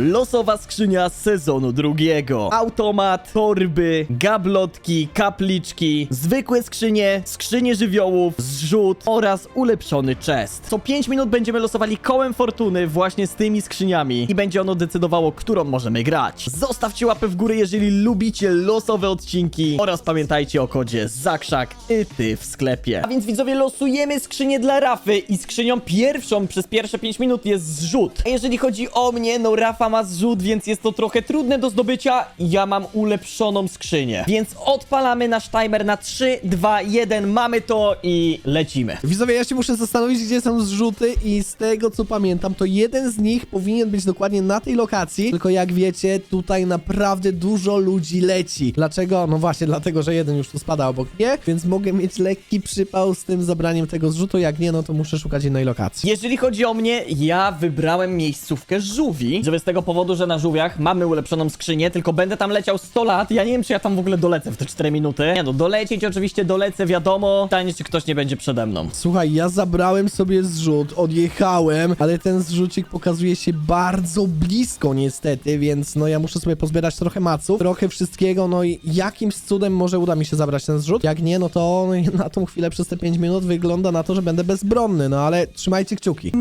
Losowa skrzynia sezonu drugiego. Automat, torby, gablotki, kapliczki, zwykłe skrzynie, skrzynie żywiołów, zrzut oraz ulepszony chest. Co 5 minut będziemy losowali kołem fortuny właśnie z tymi skrzyniami i będzie ono decydowało, którą możemy grać. Zostawcie łapę w górę, jeżeli lubicie losowe odcinki oraz pamiętajcie o kodzie ZAKRZAK i ty w sklepie. A więc widzowie, losujemy skrzynię dla Rafy i skrzynią pierwszą przez pierwsze 5 minut jest zrzut. A jeżeli chodzi o mnie, no Rafa ma zrzut, więc jest to trochę trudne do zdobycia. Ja mam ulepszoną skrzynię. Więc odpalamy nasz timer na 3, 2, 1, mamy to i lecimy. Widzowie, ja się muszę zastanowić, gdzie są zrzuty i z tego co pamiętam, to jeden z nich powinien być dokładnie na tej lokacji, tylko jak wiecie, tutaj naprawdę dużo ludzi leci. Dlaczego? No właśnie, dlatego, że jeden już tu spada obok mnie, więc mogę mieć lekki przypał z tym zabraniem tego zrzutu, jak nie, no to muszę szukać innej lokacji. Jeżeli chodzi o mnie, ja wybrałem miejscówkę żółwi, żeby z tego powodu, że na żółwiach mamy ulepszoną skrzynię, tylko będę tam leciał 100 lat. Ja nie wiem, czy ja tam w ogóle dolecę w te 4 minuty. Nie no, dolecieć oczywiście dolecę, wiadomo. Pytanie, czy ktoś nie będzie przede mną. Słuchaj, ja zabrałem sobie zrzut, odjechałem, ale ten zrzucik pokazuje się bardzo blisko niestety, więc no ja muszę sobie pozbierać trochę maców, trochę wszystkiego, no i jakimś cudem może uda mi się zabrać ten zrzut. Jak nie, no to na tą chwilę przez te 5 minut wygląda na to, że będę bezbronny, no ale trzymajcie kciuki.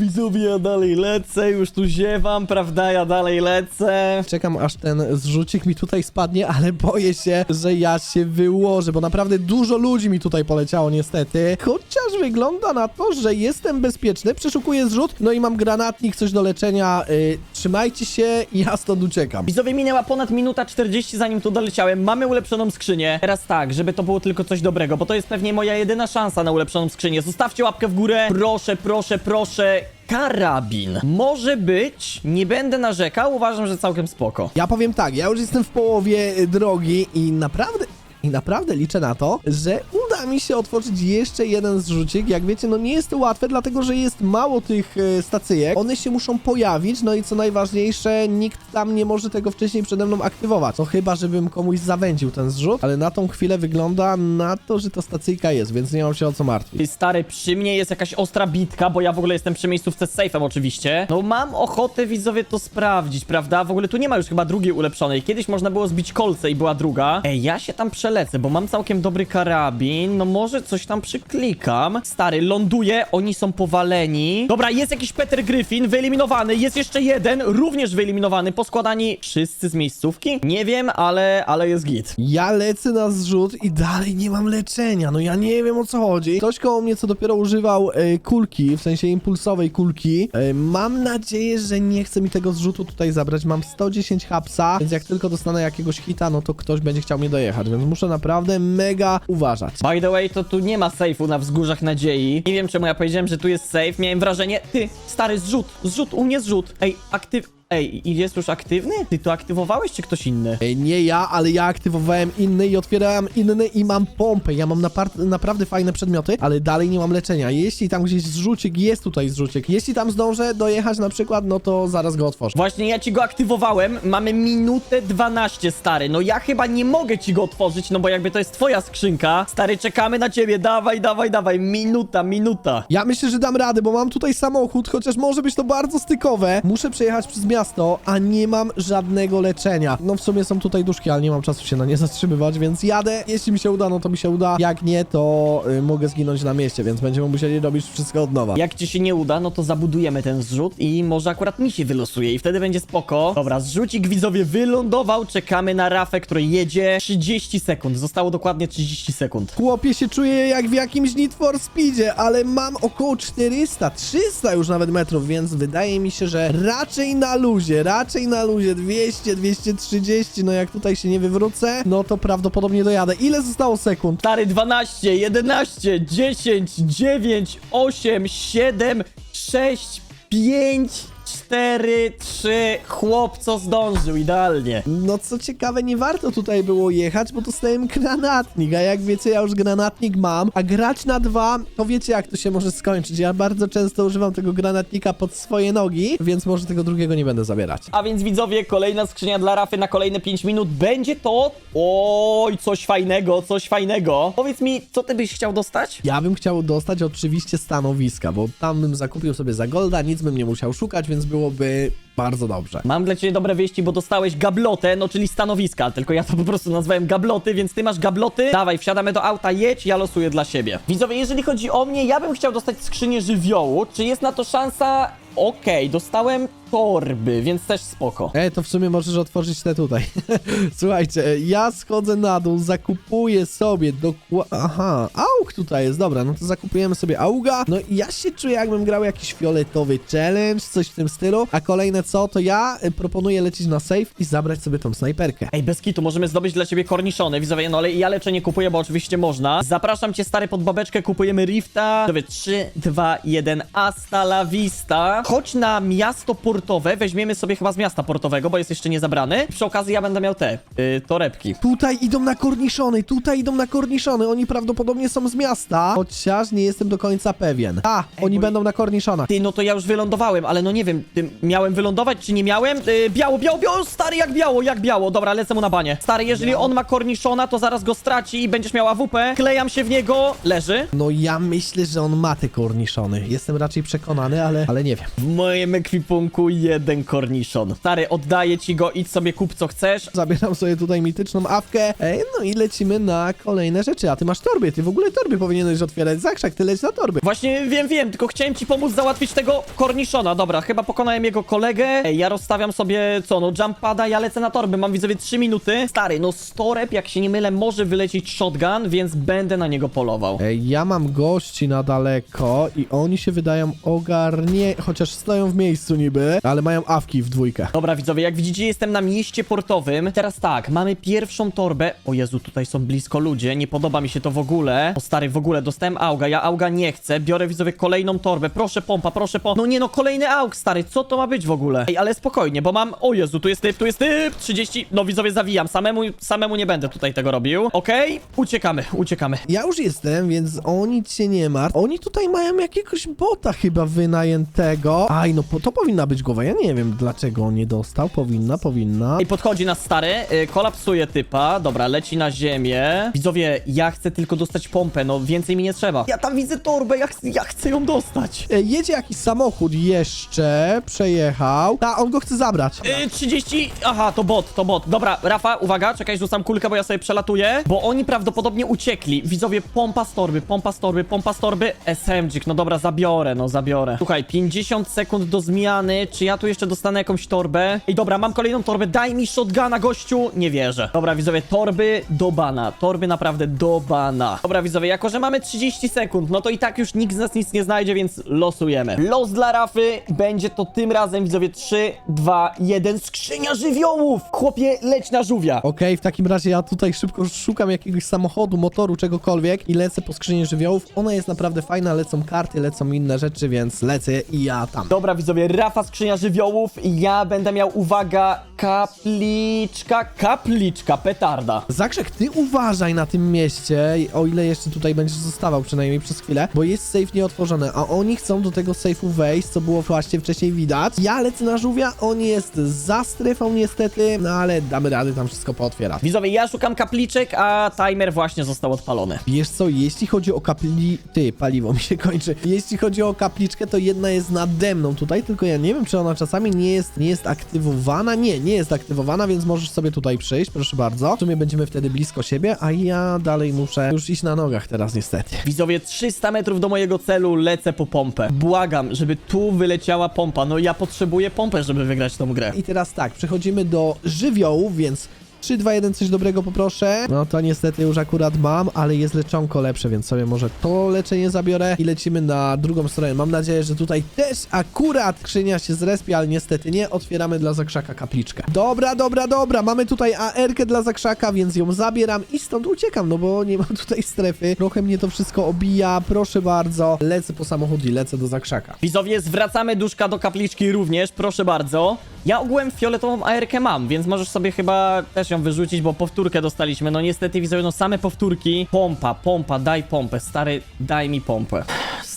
Widzowie, ja dalej lecę, już tu ziewam, prawda? Ja dalej lecę. Czekam aż ten zrzucik mi tutaj spadnie, ale boję się, że ja się wyłożę, bo naprawdę dużo ludzi mi tutaj poleciało niestety. Chociaż wygląda na to, że jestem bezpieczny. Przeszukuję zrzut, no i mam granatnik, coś do leczenia. Yy, trzymajcie się i ja stąd uciekam. Widzowie, minęła ponad minuta 40 zanim tu doleciałem. Mamy ulepszoną skrzynię. Teraz tak, żeby to było tylko coś dobrego, bo to jest pewnie moja jedyna szansa na ulepszoną skrzynię. Zostawcie łapkę w górę. Proszę, proszę, proszę. Karabin. Może być. Nie będę narzekał. Uważam, że całkiem spoko. Ja powiem tak, ja już jestem w połowie drogi i naprawdę... I naprawdę liczę na to, że mi się otworzyć jeszcze jeden zrzucik. Jak wiecie, no nie jest to łatwe, dlatego że jest mało tych e, stacyjek. One się muszą pojawić, no i co najważniejsze, nikt tam nie może tego wcześniej przede mną aktywować. No chyba, żebym komuś zawędził ten zrzut, ale na tą chwilę wygląda na to, że to stacyjka jest, więc nie mam się o co martwić. Ty, Stary, przy mnie jest jakaś ostra bitka, bo ja w ogóle jestem przy miejscówce z safe'em oczywiście. No mam ochotę, widzowie, to sprawdzić, prawda? W ogóle tu nie ma już chyba drugiej ulepszonej. Kiedyś można było zbić kolce i była druga. Ej, ja się tam przelecę, bo mam całkiem dobry karabin. No może coś tam przyklikam. Stary, ląduje, oni są powaleni. Dobra, jest jakiś Peter Griffin, wyeliminowany. Jest jeszcze jeden, również wyeliminowany. Poskładani wszyscy z miejscówki? Nie wiem, ale, ale jest git. Ja lecę na zrzut i dalej nie mam leczenia. No ja nie wiem o co chodzi. Ktoś koło mnie, co dopiero używał e, kulki, w sensie impulsowej kulki. E, mam nadzieję, że nie chce mi tego zrzutu tutaj zabrać. Mam 110 hapsa, więc jak tylko dostanę jakiegoś hita, no to ktoś będzie chciał mnie dojechać, więc muszę naprawdę mega uważać. By the way, to tu nie ma safe'u na wzgórzach nadziei. Nie wiem czemu ja powiedziałem, że tu jest safe. Miałem wrażenie, ty, stary, zrzut, zrzut, u mnie zrzut. Ej, aktyw... Ej, i jest już aktywny? Ty to aktywowałeś, czy ktoś inny? E, nie ja, ale ja aktywowałem inny i otwierałem inny i mam pompę. Ja mam naprawdę fajne przedmioty, ale dalej nie mam leczenia. Jeśli tam gdzieś zrzucik, jest tutaj zrzucik. Jeśli tam zdążę dojechać na przykład, no to zaraz go otworzę. Właśnie ja ci go aktywowałem, mamy minutę 12, stary. No ja chyba nie mogę ci go otworzyć, no bo jakby to jest twoja skrzynka. Stary, czekamy na ciebie, dawaj, dawaj, dawaj, minuta, minuta. Ja myślę, że dam radę, bo mam tutaj samochód, chociaż może być to bardzo stykowe. Muszę przejechać przez miasto, a nie mam żadnego leczenia. No w sumie są tutaj duszki, ale nie mam czasu się na nie zatrzymywać, więc jadę. Jeśli mi się uda, no to mi się uda. Jak nie, to y, mogę zginąć na mieście, więc będziemy musieli robić wszystko od nowa. Jak ci się nie uda, no to zabudujemy ten zrzut i może akurat mi się wylosuje i wtedy będzie spoko. Dobra, zrzucik widzowie wylądował, czekamy na Rafę, który jedzie 30 sekund. Zostało dokładnie 30 sekund. Chłopie się czuję jak w jakimś Need for Speedzie, ale mam około 400, 300 już nawet metrów, więc wydaje mi się, że raczej na luzie, raczej na luzie 200, 230, no jak tutaj się nie wywrócę, no to prawdopodobnie dojadę. Ile zostało sekund? Stary, 12, 11, 10, 9, 8, 7, 6, 5, 4, 3. Chłopco zdążył, idealnie. No co ciekawe, nie warto tutaj było jechać, bo dostałem granatnik, a jak wiecie, ja już granatnik mam, a grać na dwa, to wiecie jak to się może skończyć. Ja bardzo często używam tego granatnika pod swoje nogi, więc może tego drugiego nie będę zabierać. A więc widzowie, kolejna skrzynia dla Rafy na kolejne 5 minut. Będzie to... Oj, coś fajnego, coś fajnego. Powiedz mi, co ty byś chciał dostać? Ja bym chciał dostać oczywiście stanowiska, bo tam bym zakupił sobie za golda, nic bym nie musiał szukać, więc James Bowobé Bardzo dobrze. Mam dla ciebie dobre wieści, bo dostałeś gablotę, no czyli stanowiska, tylko ja to po prostu nazwałem gabloty, więc ty masz gabloty. Dawaj, wsiadamy do auta, jedź, ja losuję dla siebie. Widzowie, jeżeli chodzi o mnie, ja bym chciał dostać skrzynię żywiołu. Czy jest na to szansa? Okej, dostałem torby, więc też spoko. E, to w sumie możesz otworzyć te tutaj. Słuchajcie, ja schodzę na dół, zakupuję sobie dokładnie... Aha, auk tutaj jest, dobra, no to zakupujemy sobie auga. No i ja się czuję, jakbym grał jakiś fioletowy challenge, coś w tym stylu. A kolejne co, to ja y, proponuję lecieć na safe i zabrać sobie tą snajperkę. Ej, bez kitu, możemy zdobyć dla ciebie korniszony, widzowie, no ale ja leczenie kupuję, bo oczywiście można. Zapraszam cię, stary, pod babeczkę, kupujemy Rifta. Widzowie, 3, 2, 1, hasta la vista. Chodź na miasto portowe, weźmiemy sobie chyba z miasta portowego, bo jest jeszcze nie zabrany. Przy okazji ja będę miał te, yy, torebki. Tutaj idą na korniszony, tutaj idą na korniszony, oni prawdopodobnie są z miasta, chociaż nie jestem do końca pewien. A, oni bo- będą na korniszonach. Ty, no to ja już wylądowałem, ale no nie wiem, miałem wylądować, czy nie miałem? Yy, biało, biało, biało, stary, jak biało, jak biało. Dobra, lecę mu na banie. Stary, jeżeli on ma korniszona, to zaraz go straci i będziesz miał AWP. Klejam się w niego, leży. No ja myślę, że on ma te korniszony. Jestem raczej przekonany, ale, ale nie wiem. W moim ekwipunku jeden korniszon. Stary, oddaję ci go, idź sobie kup co chcesz. Zabieram sobie tutaj mityczną awkę. Ej, no i lecimy na kolejne rzeczy. A ty masz torby, ty w ogóle torby powinieneś otwierać. Zakrzak, ty leć na torby. Właśnie wiem, wiem, tylko chciałem ci pomóc załatwić tego korniszona. Dobra, chyba pokonałem jego kolegę. Ej, ja rozstawiam sobie, co, no jump pada, ja lecę na torby, mam widzowie 3 minuty. Stary, no z toreb, jak się nie mylę, może wylecieć shotgun, więc będę na niego polował. Ej, ja mam gości na daleko i oni się wydają ogarnie... Chociaż stoją w miejscu niby, ale mają awki w dwójkę. Dobra, widzowie, jak widzicie, jestem na mieście portowym. Teraz tak, mamy pierwszą torbę. O Jezu, tutaj są blisko ludzie, nie podoba mi się to w ogóle. O stary, w ogóle dostałem auga, ja auga nie chcę. Biorę, widzowie, kolejną torbę. Proszę pompa, proszę pompa. No nie no, kolejny aug, stary, co to ma być w ogóle? Ej, ale spokojnie, bo mam... O Jezu, tu jest typ, tu jest typ! 30... No widzowie, zawijam, samemu, samemu nie będę tutaj tego robił. Okej, uciekamy, uciekamy. Ja już jestem, więc o nic się nie martw. Oni tutaj mają jakiegoś bota chyba wynajętego. Aj, no po, to powinna być głowa. Ja nie wiem, dlaczego on nie dostał. Powinna, powinna. I podchodzi nas stary, y, kolapsuje typa, dobra, leci na ziemię. Widzowie, ja chcę tylko dostać pompę, no więcej mi nie trzeba. Ja tam widzę torbę, ja, ch ja chcę ją dostać. E, Jedzie jakiś samochód jeszcze, przejechał. A, on go chce zabrać. Y, 30, aha, to bot, to bot. Dobra, Rafa, uwaga, czekaj, rzucam kulkę, bo ja sobie przelatuję, bo oni prawdopodobnie uciekli. Widzowie, pompa z torby, pompa z torby, pompa z torby. SMG, no dobra, zabiorę, no zabiorę. Słuchaj, 50 sekund do zmiany, czy ja tu jeszcze dostanę jakąś torbę? Ej, dobra, mam kolejną torbę, daj mi shotguna, gościu. Nie wierzę. Dobra, widzowie, torby do bana, torby naprawdę do bana. Dobra, widzowie, jako że mamy 30 sekund, no to i tak już nikt z nas nic nie znajdzie, więc losujemy. Los dla Rafy będzie to tym razem, widzowie, 3, 2, 1, skrzynia żywiołów! Chłopie, leć na żółwia! Okej, w takim razie ja tutaj szybko szukam jakiegoś samochodu, motoru, czegokolwiek i lecę po skrzynię żywiołów. Ona jest naprawdę fajna, lecą karty, lecą inne rzeczy, więc lecę i ja tam. Dobra, widzowie, Rafa skrzynia żywiołów i ja będę miał, uwaga, kapliczka, kapliczka, petarda. Zakrzek, ty uważaj na tym mieście, o ile jeszcze tutaj będziesz zostawał przynajmniej przez chwilę, bo jest safe nieotworzony, a oni chcą do tego safe'u wejść, co było właśnie wcześniej widać. Ja lecę na żółwia, on jest za strefą niestety, no ale damy rady tam wszystko pootwierać. Widzowie, ja szukam kapliczek, a timer właśnie został odpalony. Wiesz co, jeśli chodzi o kapli... Ty, paliwo mi się kończy. Jeśli chodzi o kapliczkę, to jedna jest nade mną tutaj, tylko ja nie wiem, czy ona czasami nie jest, nie jest aktywowana. Nie, nie jest aktywowana, więc możesz sobie tutaj przyjść, proszę bardzo. W sumie będziemy wtedy blisko siebie, a ja dalej muszę już iść na nogach teraz niestety. Widzowie, 300 metrów do mojego celu, lecę po pompę. Błagam, żeby tu wyleciała pompa. No ja potrzebuję pompę, żeby wygrać tą grę. I teraz tak, przechodzimy do żywiołów, więc 3, 2, 1, coś dobrego poproszę. No to niestety już akurat mam, ale jest leczonko lepsze, więc sobie może to leczenie zabiorę i lecimy na drugą stronę. Mam nadzieję, że tutaj też akurat skrzynia się zrespie, ale niestety nie. Otwieramy dla zakrzaka kapliczkę. Dobra, dobra, dobra. Mamy tutaj AR-kę dla zakrzaka, więc ją zabieram i stąd uciekam, no bo nie mam tutaj strefy. Trochę mnie to wszystko obija. Proszę bardzo. Lecę po samochód i lecę do zakrzaka. Widzowie, zwracamy duszka do kapliczki również, proszę bardzo. Ja ogółem fioletową AR-kę mam, więc możesz sobie chyba też ją wyrzucić, bo powtórkę dostaliśmy. No niestety, widzowie, no same powtórki. Pompa, pompa, daj pompę, stary, daj mi pompę.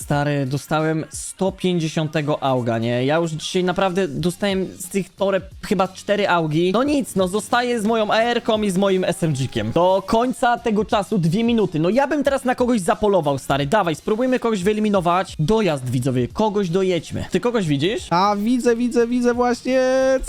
Stary, dostałem 150 auga, nie? Ja już dzisiaj naprawdę dostałem z tych toreb chyba 4 augi. No nic, no zostaję z moją AR-ką i z moim SMG-kiem. Do końca tego czasu dwie minuty. No ja bym teraz na kogoś zapolował, stary. Dawaj, spróbujmy kogoś wyeliminować. Dojazd, widzowie, kogoś dojedźmy. Ty kogoś widzisz? A widzę, widzę, widzę, właśnie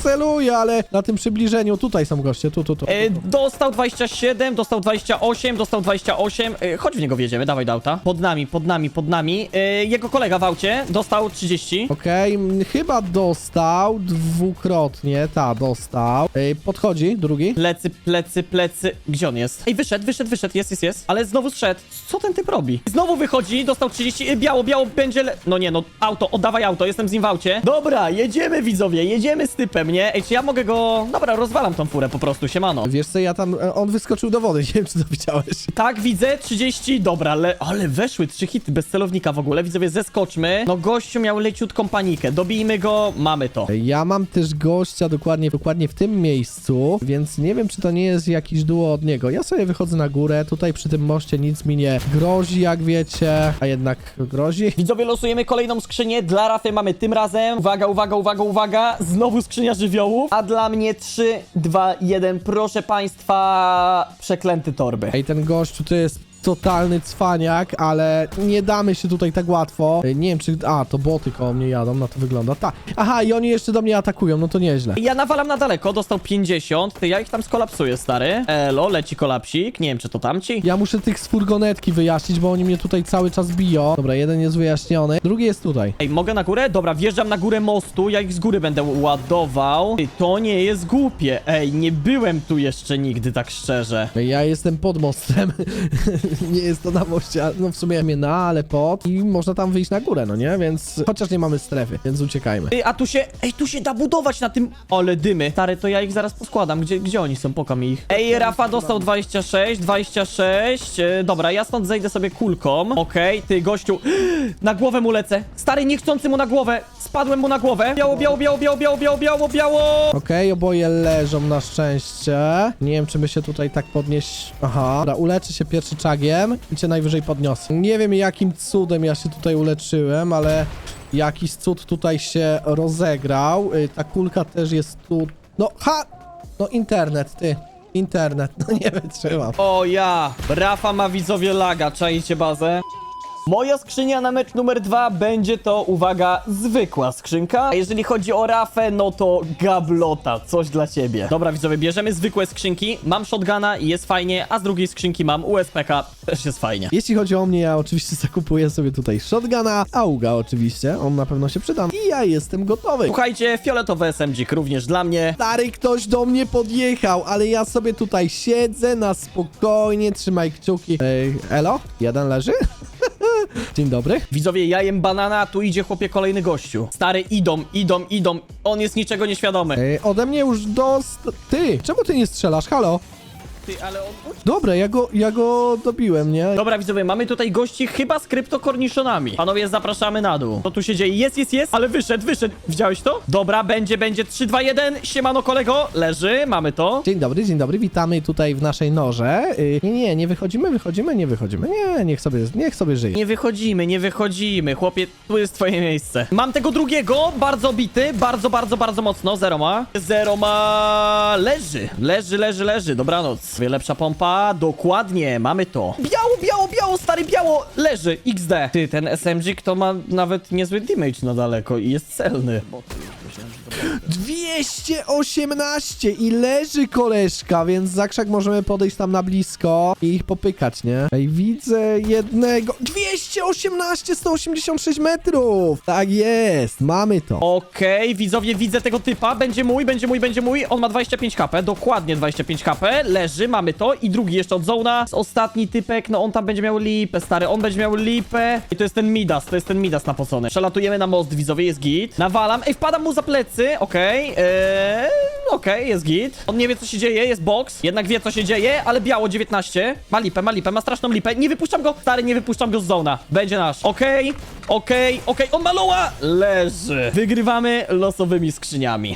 celuję, ale na tym przybliżeniu tutaj są goście, tu, tu, tu. E, dostał 27, dostał 28, dostał 28. E, chodź w niego wjedziemy, dawaj do auta. Pod nami, pod nami, pod nami. E, jego kolega w aucie dostał 30. Okej, m, chyba dostał dwukrotnie, ta, dostał. Ej, podchodzi, drugi. Plecy, plecy, plecy. Gdzie on jest? Ej, wyszedł, wyszedł, wyszedł, jest, jest, jest. Ale znowu zszedł. Co ten typ robi? Znowu wychodzi, dostał 30. e, Biało, biało, będzie. Le... No nie, no auto, oddawaj auto, jestem z nim w aucie. Dobra, jedziemy widzowie, jedziemy z typem, nie? Ej, czy ja mogę go. Dobra, rozwalam tą furę po prostu, siemano. Wiesz co, ja tam, e, on wyskoczył do wody, nie wiem czy to widziałeś. Tak, widzę, 30, dobra, ale, ale weszły trzy hity bez celownika w ogóle, widzowie, zeskoczmy. No gościu miał leciutką panikę, dobijmy go, mamy to. Ja mam też gościa dokładnie, dokładnie w tym miejscu, więc nie wiem, czy to nie jest jakiś duo od niego. Ja sobie wychodzę na górę, tutaj przy tym moście nic mi nie grozi, jak wiecie, a jednak grozi. Widzowie, losujemy kolejną skrzynię, dla Rafy mamy tym razem, uwaga, uwaga, uwaga, uwaga, znowu skrzynia żywiołów, a dla mnie 3, 2, 1, proszę państwa, przeklęty torby. Ej, ten gościu to jest totalny cwaniak, ale nie damy się tutaj tak łatwo. Ej, Nie wiem, czy... A, to boty koło mnie jadą, na to wygląda. Ta. Aha, i oni jeszcze do mnie atakują, no to nieźle. Ja nawalam na daleko, dostał 50, ty ja ich tam skolapsuję, stary. Elo, leci kolapsik, nie wiem czy to tamci. Ja muszę tych z furgonetki wyjaśnić, bo oni mnie tutaj cały czas biją. Dobra, jeden jest wyjaśniony, drugi jest tutaj. Ej, mogę na górę? Dobra, wjeżdżam na górę mostu, ja ich z góry będę ładował. Ej, to nie jest głupie. Ej, nie byłem tu jeszcze nigdy, tak szczerze. Ja jestem pod mostem. nie jest to na moście, no w sumie mnie na, ale pod. I można tam wyjść na górę, no nie? Więc chociaż nie mamy strefy, więc uciekajmy. Ej, a tu się, ej, tu się da budować na tym, ale dymy. Stary, to ja ich zaraz poskładam. Gdzie, gdzie oni są? Pokam ich. Ej, Rafa dostał 26, 26. E, dobra, ja stąd zejdę sobie kulką. Okej, ty gościu, na głowę mu lecę. Stary, niechcący mu na głowę. Spadłem mu na głowę. Biało, biało, biało, biało, biało, biało, biało, biało. Okej, oboje leżą na szczęście. Nie wiem, czy my się tutaj tak podnieść... Aha. Dobra, uleczy się pierwszy czagiem i cię najwyżej podniosę. Nie wiem, jakim cudem ja się tutaj uleczyłem, ale jakiś cud tutaj się rozegrał. Y, Ta kulka też jest tu... No, ha! No, internet, ty. Internet, no nie wytrzymam. O ja! Rafa ma widzowie laga, czajcie bazę? Moja skrzynia na mecz numer dwa będzie to, uwaga, zwykła skrzynka. A jeżeli chodzi o Rafę, no to gablota, coś dla ciebie. Dobra widzowie, bierzemy zwykłe skrzynki. Mam shotguna i jest fajnie, a z drugiej skrzynki mam USPK, też jest fajnie. Jeśli chodzi o mnie, ja oczywiście zakupuję sobie tutaj shotguna, auga oczywiście, on na pewno się przyda i ja jestem gotowy. Słuchajcie, fioletowy SMG również dla mnie. Stary, ktoś do mnie podjechał, ale ja sobie tutaj siedzę na spokojnie, trzymaj kciuki. Ej, elo? Jeden leży? Dzień dobry. Widzowie, ja jem banana, a tu idzie chłopie kolejny gościu. Stary, idą, idą, idą. On jest niczego nieświadomy. Ej, ode mnie już dost... Ty, czemu ty nie strzelasz? Halo? Ty, ale on... Dobra, ja go, ja go dobiłem, nie? Dobra, widzowie, mamy tutaj gości chyba z kryptokorniszonami. Panowie, zapraszamy na dół. Co tu się dzieje? Jest, jest, jest, ale wyszedł, wyszedł. Widziałeś to? Dobra, będzie, będzie. 3, 2, 1. Siemano, kolego. Leży, mamy to. Dzień dobry, dzień dobry, witamy tutaj w naszej norze. Y, nie, nie, nie wychodzimy, wychodzimy, nie wychodzimy. Nie, niech sobie, niech sobie żyje. Nie wychodzimy, nie wychodzimy. Chłopie, tu jest twoje miejsce. Mam tego drugiego, bardzo bity, bardzo, bardzo, bardzo mocno. Zero ma. Zero ma... Leży, leży, leży, leży. Dobranoc. Lepsza pompa, dokładnie, mamy to. Biało, biało, biało, stary, biało. Leży, XD. Ty, ten SMG to ma nawet niezły damage na daleko i jest celny. 218 i leży koleżka, więc za krzak możemy podejść tam na blisko i ich popykać, nie? Ej, widzę jednego. 218, 186 metrów! Tak jest, mamy to. Okej, widzowie, widzę tego typa. Będzie mój, będzie mój, będzie mój. On ma 25 HP, dokładnie 25 HP. Leży, mamy to. I drugi jeszcze od zona. Ostatni typek, no on tam będzie miał lipę, stary. On będzie miał lipę. I to jest ten Midas, to jest ten Midas napocony. Przelatujemy na most, widzowie, jest git. Nawalam. Ej, wpadam mu za plecy, okej. Eee, okej, jest git. On nie wie, co się dzieje, jest box. Jednak wie, co się dzieje, ale biało 19. Ma lipę, ma lipę, ma straszną lipę. Nie wypuszczam go, stary, nie wypuszczam go z zona. Będzie nasz. Okej, okej, okej. On ma loła! Leży. Wygrywamy losowymi skrzyniami.